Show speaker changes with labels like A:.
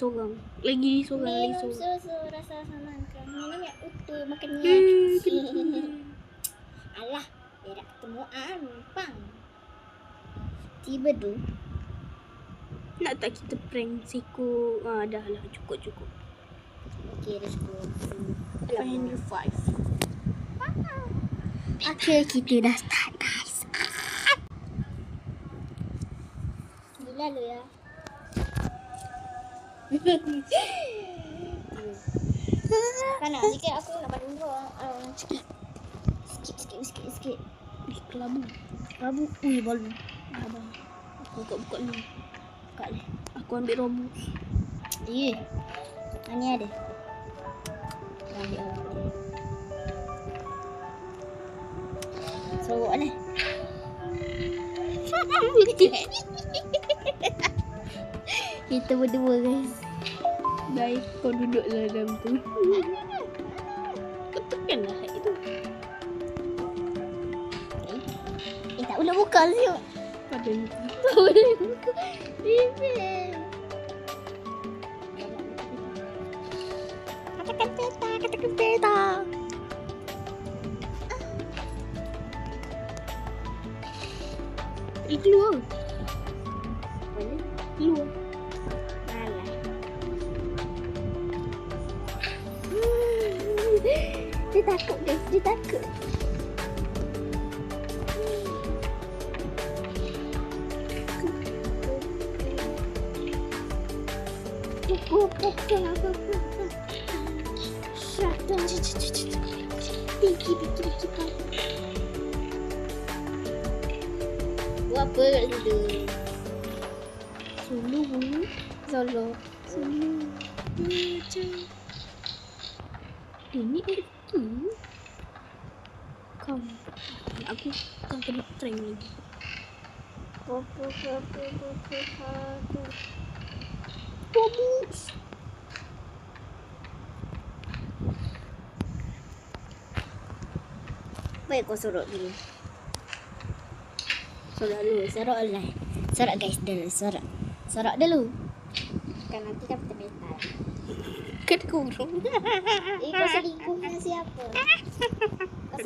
A: lagi seorang. Lagi seorang, lagi
B: Minum
A: seorang.
B: susu rasa saman kan. Minum yang utuh makan
A: Eh,
B: yang. Alah, berak ketemu ampang. Tiba tu.
A: Nak tak kita prank Seko? Ah, dah lah. Cukup, cukup.
B: Okay, let's go.
A: 505.
B: Okay, kita dah start guys. Gila lu ya. Kan nak sikit aku nak banding dua. Uh, sikit. Sikit, sikit, sikit, sikit.
A: Eh, kelabu.
B: Rabu. Ui, balu.
A: Abang. Aku buka-buka ni.
B: Buka ni.
A: Aku ambil robus.
B: Iya. Ni ada. Ambil awak ni. Sorok ni. Kita berdua guys.
A: Baik, kau duduk dalam tu. Kau tekan lah itu.
B: Eh tak boleh buka siap.
A: Pada ni.
B: Tak boleh buka. Bibir. Katakan peta, katakan peta.
A: Eh, keluar.
B: Mana?
A: Keluar.
B: Dia takut guys, dia takut. Piki, piki, piki, piki. Buat apa kat situ?
A: Solo bulu.
B: Solo.
A: Solo. Macam. Ini Kau. Aku kan kena prank lagi.
B: Popo, popo, popo, popo.
A: Robus.
B: Baik kau sorok dulu. Sorok dulu, sorok online. Sorok guys dulu, sorok. Sorok dulu. Kan nanti kan kita mental.
A: Kan kurung.
B: Eh kau selingkuh dengan siapa? Kau